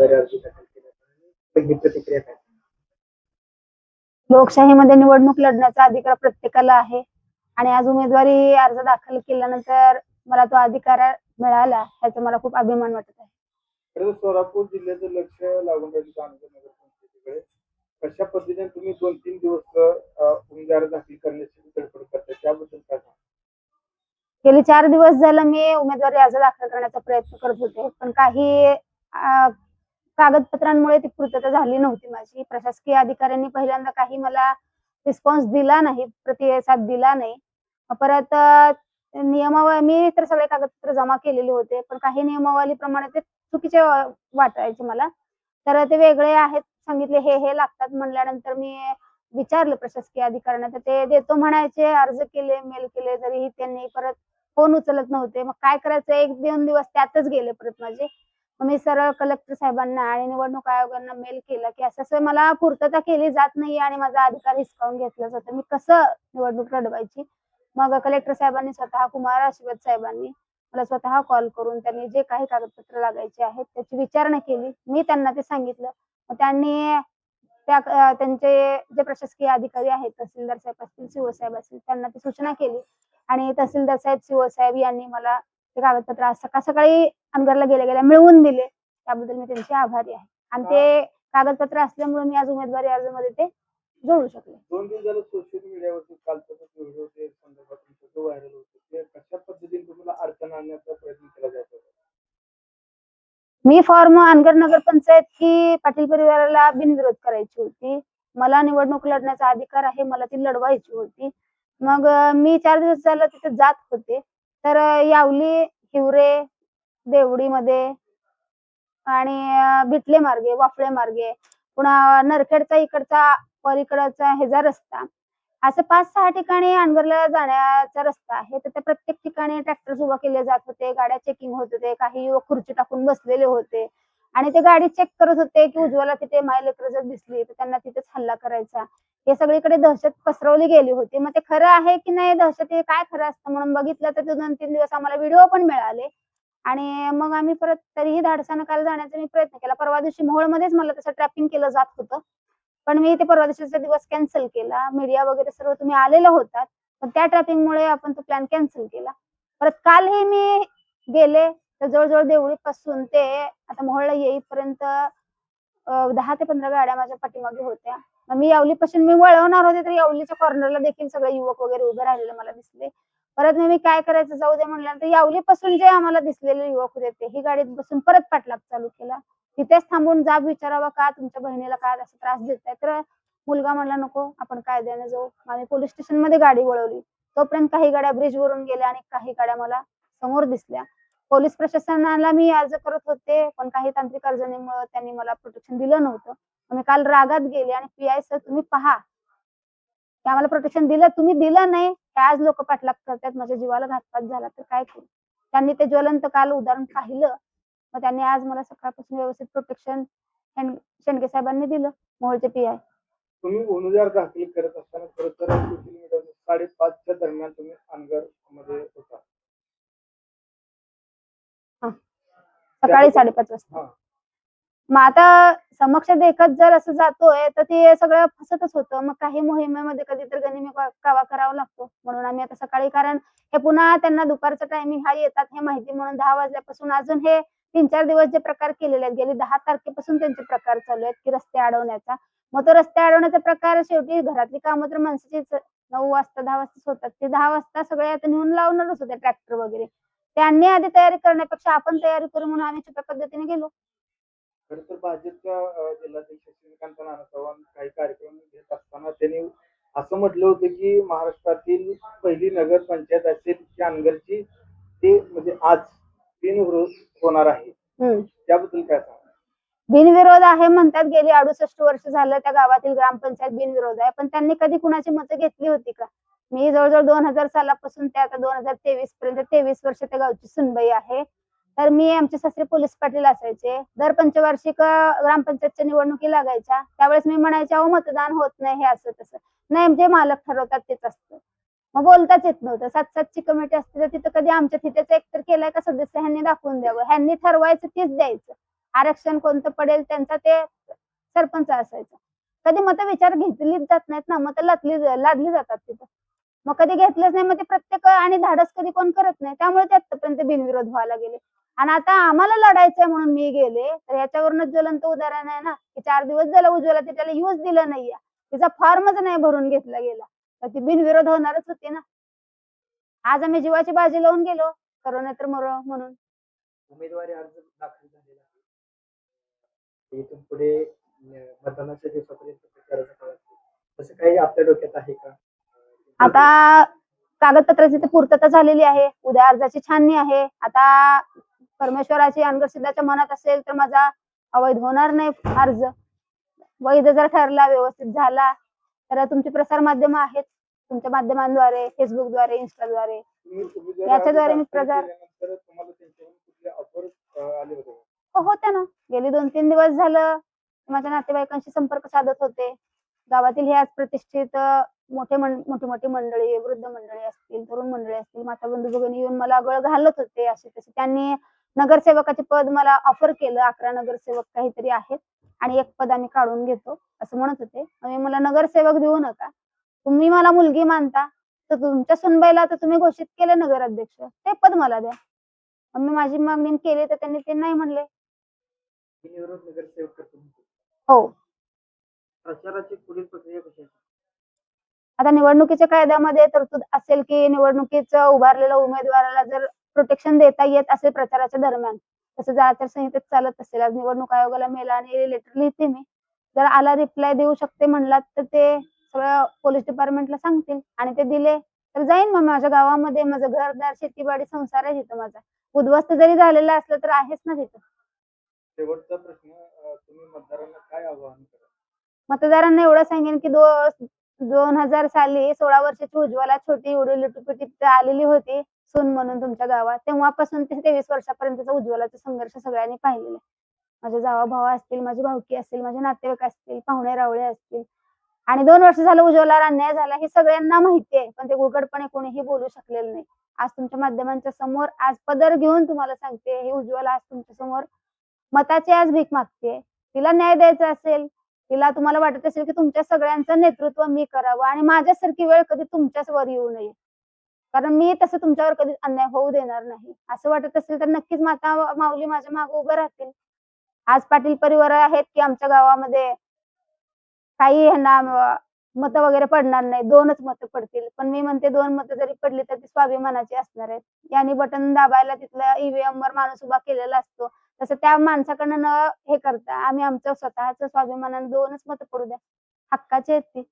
अर्ज दाखल केला प्रतिक्रिया काय? लोकशाहीमध्ये निवडणूक लढण्याचा अधिकार प्रत्येकाला आहे. आणि आज उमेदवारी अर्ज दाखल केल्यानंतर मला तो अधिकार मिळाला ह्याचा मला खूप अभिमान वाटत आहे. सोलापूर जिल्ह्याचं लक्ष लागून राहिलं कशा पद्धतीने तुम्ही दोन तीन दिवस उमेदवारी दाखल करण्याची धडपड करता त्याबद्दल काय सांगा गेले चार दिवस झालं मी उमेदवारी अर्ज दाखल करण्याचा प्रयत्न करत होते पण काही कागदपत्रांमुळे ती पूर्तता झाली नव्हती माझी. प्रशासकीय अधिकाऱ्यांनी पहिल्यांदा काही मला रिस्पॉन्स दिला नाही प्रतिसाद दिला नाही. परत नियमावली मी तर सगळे कागदपत्र जमा केलेले होते पण काही नियमावलीप्रमाणे ते चुकीचे वाटायचे मला. तर ते वेगळे आहेत सांगितले हे हे लागतात. म्हणल्यानंतर मी विचारलं प्रशासकीय अधिकाऱ्यांना तर ते देतो म्हणायचे अर्ज केले मेल केले तरीही त्यांनी परत फोन उचलत नव्हते. मग काय करायचं? एक दोन दिवस त्यातच गेले परत माझे. मग मी सरळ कलेक्टर साहेबांना आणि निवडणूक आयोगांना मेल केला की असं असं मला पूर्तता केली जात नाही आणि माझा अधिकार हिसकावून घेतला जातो मी कसं निवडणूक लढवायची? मग कलेक्टर साहेबांनी स्वतः कुमार आशीर्वाद साहेबांनी मला स्वतः कॉल करून त्यांनी जे काही कागदपत्र लागायचे आहेत त्याची विचारणा केली. मी त्यांना ते सांगितलं. मग त्यांनी त्या त्यांचे जे प्रशासकीय अधिकारी आहेत तहसीलदार साहेब असतील सीओ साहेब असतील त्यांना ती सूचना केली. आणि तहसीलदार साहेब सीओ साहेब यांनी मला ते कागदपत्र आज सकाळ सकाळी अनगरला गेल्या गेल्या मिळवून दिले. त्याबद्दल मी त्यांचे आभारी आहे. आणि ते कागदपत्र असल्यामुळे मी आज उमेदवारी अर्जामध्ये ते जोडू शकले. दोन दिवस झालं सोशल मीडियावरती व्हिडिओ संदर्भात तुमचा व्हायरल होतो कशा पद्धतीने तुम्हाला अडचण आणण्याचा प्रयत्न केला जात? मी फॉर्म अनगर नगर पंचायत ही पाटील परिवाराला बिनविरोध करायची होती. मला निवडणूक लढण्याचा अधिकार आहे मला ती लढवायची होती. मग मी चार दिवस झालं तिथे जात होते. तर यावली हिवरे देवडीमध्ये आणि बिटले मार्गे वाफळे मार्गे पुन्हा नरखेडचा इकडचा पलीकडचा हेजा रस्ता. असं पाच सहा ठिकाणी अनगरला जाण्याचा रस्ता आहे. तर त्या प्रत्येक ठिकाणी ट्रॅक्टर उभा केले जात होते गाड्या चेकिंग होत होते काही युवक खुर्ची टाकून बसलेले होते. आणि ते गाडी चेक करत होते की उज्ज्वला तिथे मायलेकर जर दिसली तर त्यांना तिथेच हल्ला करायचा. हे सगळीकडे दहशत पसरवली गेली होती. मग ते खरं आहे की नाही? दहशत हे काय खरं असतं? म्हणून बघितलं तर ते दोन तीन दिवस आम्हाला व्हिडिओ पण मिळाले. आणि मग आम्ही परत तरीही धाडसानं काल जाण्याचा मी प्रयत्न केला. परवा दिवशी मोहोळमध्येच मला तसं ट्रॅपिंग केलं जात होतं. पण मी ते परवा दिवशीचा दिवस कॅन्सल केला. मीडिया वगैरे सर्व तुम्ही आलेला होतात. पण त्या ट्रॅपिंग मुळे आपण तो प्लॅन कॅन्सल केला. परत कालही मी गेले. तर जवळजवळ देवळी पासून ते आता मोहळला येईपर्यंत दहा ते पंधरा गाड्या माझ्या पाठीमागे होत्या. मग मी यावलीपासून मी वळवणार होते तर यावलीच्या कॉर्नरला देखील सगळे युवक वगैरे उभे राहिलेले मला दिसले. परत मग मी काय करायचं जाऊ दे म्हणल्यानंतर यावलीपासून जे आम्हाला दिसलेले युवक होते ते ही गाडीत बसून परत पाठलाग चालू केला. तिथेच थांबून जाब विचारावा का तुमच्या बहिणीला काय असा त्रास देताय? तर मुलगा म्हणला नको आपण कायद्याने जाऊ. आम्ही पोलीस स्टेशनमध्ये गाडी वळवली. तोपर्यंत काही गाड्या ब्रिज वरून गेल्या आणि काही गाड्या मला समोर दिसल्या. पोलीस प्रशासनाला मी अर्ज करत होते पण काही तांत्रिक अडचणीमुळे त्यांनी मला प्रोटेक्शन दिलं नव्हतं. मी काल रागात गेले आणि पी आय सर तुम्ही पहा. आम्हाला प्रोटेक्शन दिलं. तुम्ही दिलं नाही आज लोक पाठलाग करतात. माझ्या जीवाला घातपात झाला तर काय करू? त्यांनी ते ज्वलंत काल उदाहरण पाहिलं. मग त्यांनी आज मला सकाळपासून व्यवस्थित प्रोटेक्शन शेंडगे साहेबांनी दिलं. मोहोळचे पी आय तुम्ही उमेदवार दाखल करत असताना खरं तर साडेपाचच्या दरम्यान तुम्ही अनगरमध्ये होता. सकाळी साडेपाच वाजता. मग आता समक्ष देखत जर असं जातोय तर ते सगळं फसतच होतं. मग काही मोहिमेमध्ये कधी तर गनिमी कावा करावा लागतो. म्हणून आम्ही आता सकाळी कारण हे पुन्हा त्यांना दुपारचं टायमिंग हा येतात हे माहिती म्हणून दहा वाजल्यापासून अजून हे तीन चार दिवस जे प्रकार केलेले आहेत गेले दहा तारखेपासून त्यांचे प्रकार चालू आहेत की रस्ते अडवण्याचा. मग तो रस्ते अडवण्याचा प्रकार शेवटी घरातली कामं तर माणसाची नऊ वाजता दहा वाजताच होतात ते दहा वाजता सगळे आता नेऊन लावणारच होते ट्रॅक्टर वगैरे. त्यांनी आधी तयारी करण्यापेक्षा आपण तयारी करू म्हणून आम्ही छोट्या पद्धतीने गेलो. खरं तर भाजपच्या जिल्हाध्यक्ष श्रीकांत नाना चव्हाण काही कार्यक्रम घेत असताना त्यांनी असं म्हटलं होतं की महाराष्ट्रातील पहिली नगर पंचायत असेल अनगरची ते म्हणजे आज बिनविरोध होणार आहे. त्याबद्दल काय सांगा बिनविरोध आहे म्हणतात गेली अडुसष्ट वर्ष झालं त्या गावातील ग्रामपंचायत बिनविरोध आहे. पण त्यांनी कधी कुणाची मतं घेतली होती का? मी जवळजवळ दोन हजार सालापासून ते आता दोन हजार तेवीस पर्यंत तेवीस वर्ष त्या गावची सुनबाई आहे. तर मी आमचे सासरे पोलीस पाटील असायचे. दर पंचवार्षिक ग्रामपंचायतच्या निवडणुकी लागायच्या. त्यावेळेस मी म्हणायचे अहो मतदान होत नाही हे असं तसं. नाही जे मालक ठरवतात तेच असतं. मग बोलताच येत नव्हतं. सात सातची कमिटी असते तर तिथं कधी आमच्या तिथेच एकतर केलाय का सदस्य ह्यांनी दाखवून द्यावं. ह्यांनी ठरवायचं तीच द्यायचं. आरक्षण कोणतं पडेल त्यांचा ते सरपंच असायचा. कधी मतं विचार घेतलीच जात नाहीत ना मतं लादली लादली जातात तिथं. मग कधी घेतलंच नाही मग ते प्रत्येक आणि धाडस कधी कोण करत नाही. त्यामुळे ते आतापर्यंत बिनविरोध व्हायला गेले आणि आता आम्हाला लढायचंय म्हणून मी गेले तर ह्याच्यावरूनच ज्वलंत उदाहरण आहे ना की चार दिवस झालं उज्ज्वला ते त्याला यूज दिलं नाहीये. तिचा फॉर्मच नाही भरून घेतला गेला. तर ती बिनविरोध होणारच होती ना. आज आम्ही जीवाची बाजी लावून गेलो करो तर मरो म्हणून. उमेदवारी अर्ज दाखल झालेला आहे. इथून पुढे मतदानाच्या दिवसापर्यंत प्रचाराचा काळ असेल. तसं काही आपल्या डोक्यात आहे का? आता कागदपत्राची तर पूर्तता झालेली आहे. उद्या अर्जाची छाननी आहे. आता परमेश्वराची सिद्धाच्या मनात असेल तर माझा अवैध होणार नाही अर्ज. वैध जर ठरला व्यवस्थित झाला तर तुमची प्रसार माध्यम आहेत. तुमच्या माध्यमांद्वारे फेसबुकद्वारे इंस्टाद्वारे याच्याद्वारे मी अर्ज दाखल प्रचार- केल्यानंतर तुम्हाला त्यांच्याकडून कुठले ऑफर आले होते? का? हो होत्या ना. गेली दोन तीन दिवस झालं. माझ्या नातेवाईकांशी संपर्क साधत होते. गावातील हे आज प्रतिष्ठित मोठे मोठी मोठी मंडळी वृद्ध मंडळी असतील तरुण मंडळी असतील माता बंधू भगिनी येऊन मला गळ घालत होते. असे तसे त्यांनी नगरसेवकाचे पद मला ऑफर केलं अकरा नगरसेवक काहीतरी आहेत आणि एक पद आम्ही काढून घेतो असं म्हणत होते. मला नगरसेवक देऊ नका. तुम्ही मला मुलगी मानता तर तुमच्या सुनबाईला तर तुम्ही घोषित केले नगराध्यक्ष. ते पद मला द्या. मग मी माझी मागणी केली तर त्यांनी ते नाही म्हणले. हो. आता निवडणुकीच्या कायद्यामध्ये तरतूद असेल की निवडणुकीचं उभारलेल्या उमेदवाराला जर प्रोटेक्शन देता येत असेल प्रचाराच्या दरम्यान. तसं जर आचारसंहितेत चालत असेल आज निवडणूक आयोगाला मेल आणि लेटर लिहिते मी जर आला रिप्लाय देऊ शकते म्हणलात तर ते सगळं पोलीस डिपार्टमेंटला सांगतील आणि ते दिले तर जाईन मग माझ्या गावामध्ये. माझं घरदार शेतीवाडी संसार आहे तिथं माझा. उद्ध्वस्त जरी झालेला असलं तर आहेच ना तिथं. शेवटचा प्रश्न तुम्ही मतदारांना काय आवाहन करा मतदारांना एवढं सांगेन की दो दोन हजार साली सोळा वर्षाची उज्ज्वला छोटी एवढी लुटुपुटीत आलेली होती. सून म्हणून तुमच्या गावात. तेव्हापासून ते तेवीस वर्षापर्यंतचा उज्ज्वलाचा संघर्ष सगळ्यांनी पाहिलेला आहे. माझे जावा भाऊ असतील माझी भावकी असतील माझे नातेवाईक असतील पाहुणे रावळे असतील. आणि दोन वर्ष झालं उज्ज्वलावर अन्याय झाला हे सगळ्यांना माहिती आहे पण ते उघडपणे कोणीही बोलू शकलेलं नाही. आज तुमच्या माध्यमांच्या समोर आज पदर घेऊन तुम्हाला सांगते हे उज्ज्वला आज तुमच्यासमोर मताची आज भीक मागते तिला न्याय द्यायचा असेल तिला तुम्हाला वाटत असेल की तुमच्या सगळ्यांचं नेतृत्व मी करावं आणि माझ्यासारखी वेळ कधी तुमच्याच वर येऊ नये. कारण मी तसं तुमच्यावर कधी अन्याय होऊ देणार नाही. असं वाटत असेल तर नक्कीच माता माऊली माझ्या मागे उभं राहतील. आज पाटील परिवार आहेत की आमच्या गावामध्ये काही ह्यांना मत वगैरे पडणार नाही. दोनच मतं पडतील. पण मी म्हणते दोन मतं जरी पडली तर ती स्वाभिमानाची असणार आहेत. यांनी बटन दाबायला तिथलं ईव्हीएम वर माणूस उभा केलेला असतो. तसं त्या माणसाकडनं न हे करता आम्ही आमचं स्वतःच स्वाभिमानाने दोनच मतं पडू द्या. हक्काचे आहेत ती.